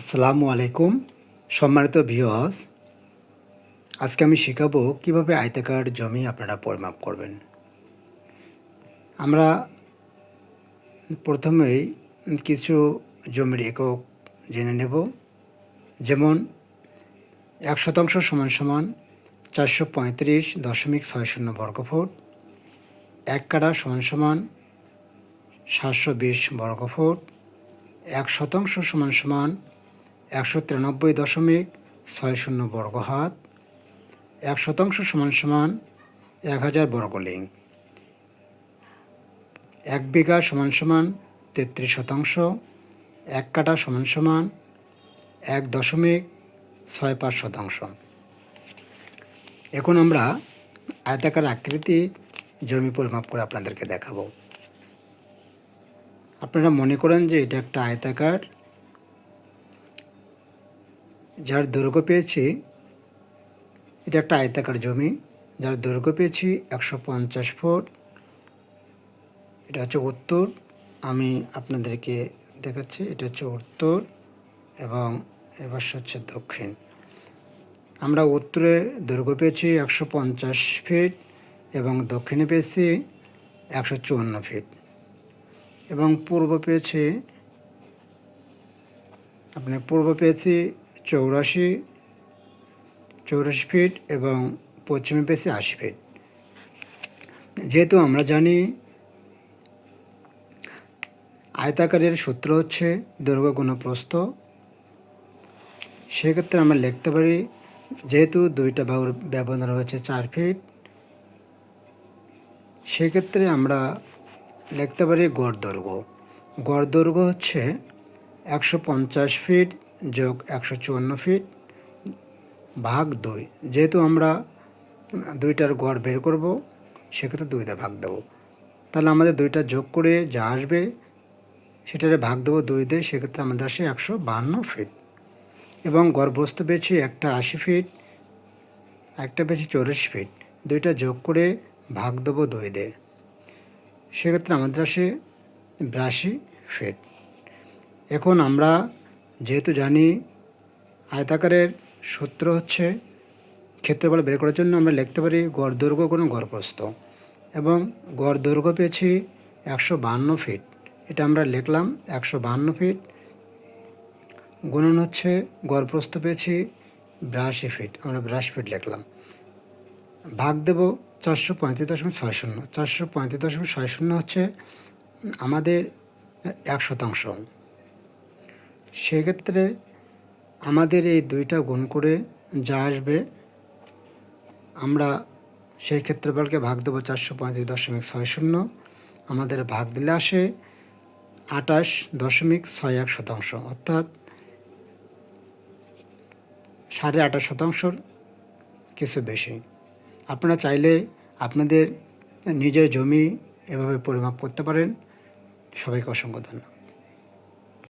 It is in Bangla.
আসসালামু আলাইকুম, সম্মানিত ভিওয়াস আজকে আমি শেখাবো কীভাবে আয়তাকার জমি আপনারা পরিমাপ করবেন। আমরা প্রথমেই কিছু জমির একক জেনে নেব। যেমন, এক শতাংশ সমান সমান চারশো পঁয়ত্রিশ দশমিক ছয় শূন্য বর্গফুট, এক কাঠা সমান সমান সাতশো বিশ বর্গফুট, এক শতাংশ সমান সমান একশো তিরানব্বই দশমিক ছয় শূন্য বর্গ হাত এক শতাংশ সমান সমান এক হাজার বর্গলিং। এক বিঘা সমান সমান তেত্রিশ শতাংশ, এক কাঠা সমান সমান এক দশমিক ছয় পাঁচ শতাংশ। এখন আমরা আয়তাকার আকৃতি জমি পরিমাপ করে আপনাদেরকে দেখাবো। আপনারা মনে করেন যে এটা একটা আয়তাকার যার দৈর্ঘ্য পেয়েছি, এটা একটা আয়তাকার জমি, যার দৈর্ঘ্য পেয়েছি একশো পঞ্চাশ ফুট, এটা হচ্ছে উত্তর, আমি আপনাদেরকে দেখাচ্ছি, এটা হচ্ছে উত্তর এবং এবার হচ্ছে দক্ষিণ। আমরা উত্তরে দৈর্ঘ্য পেয়েছি একশো পঞ্চাশ ফিট এবং দক্ষিণে পেয়েছি একশো চুয়ান্ন ফিট। এবং পূর্ব পেয়েছি আপনি পূর্ব পেয়েছি চৌরাশি চৌরাশি ফিট এবং পশ্চিমে পেয়েছি আশি ফিট যেহেতু আমরা জানি আয়তাকারের সূত্র হচ্ছে দৈর্ঘ্য গুণপ্রস্থ, সেক্ষেত্রে আমরা লিখতে পারি যেহেতু দুইটা বাহুর ব্যবধান রয়েছে চার ফিট সেক্ষেত্রে আমরা লিখতে পারি গড় দৈর্ঘ্য। গড় দৈর্ঘ্য হচ্ছে একশো পঞ্চাশ ফিট যোগ একশো চুয়ান্ন ফিট ভাগ দুই। যেহেতু আমরা দুইটার গড় বের করব, সেক্ষেত্রে দুইটা ভাগ দেবো। তাহলে আমাদের দুইটা যোগ করে যা আসবে, সেটারে ভাগ দেবো দুই দিয়ে, সেক্ষেত্রে আমাদের আসে একশো বাহান্ন ফিট এবং গড়বস্তু পেয়েছি একটা আশি ফিট একটা পেয়েছি চল্লিশ ফিট দুইটা যোগ করে ভাগ দেবো দুই দিয়ে। সেক্ষেত্রে আমাদের আসে বিরাশি ফিট এখন আমরা যেহেতু জানি আয়তাকারের সূত্র হচ্ছে ক্ষেত্রফল বের করার জন্য আমরা লিখতে পারি গড় দৈর্ঘ্য কোনো গড়প্রস্থ। এবং গড় দৈর্ঘ্য পেয়েছি একশো বাহান্ন ফিট। এটা আমরা লিখলাম একশো বাহান্ন ফিট। গুণন হচ্ছে গড়প্রস্থ পেয়েছি বিরাশি ফিট। আমরা বিরাশি ফিট লিখলাম। ভাগ দেব চারশো পঁয়ত্রিশ দশমিক ছয় শূন্য। চারশো পঁয়ত্রিশ দশমিক ছয় শূন্য হচ্ছে আমাদের এক শতাংশ। সেক্ষেত্রে আমাদের এই দুইটা গুণ করে যা আসবে, আমরা সেই ক্ষেত্রফলকে ভাগ দেবো চারশো পঁয়ত্রিশ দশমিক ছয় শূন্য। আমাদের ভাগ দিলে আসে আটাশ দশমিক ছয় এক শতাংশ। অর্থাৎ সাড়ে আঠাশ শতাংশর কিছু বেশি। আপনারা চাইলে আপনাদের নিজের জমি এভাবে পরিমাপ করতে পারেন। সবাইকে অসংখ্য ধন্যবাদ।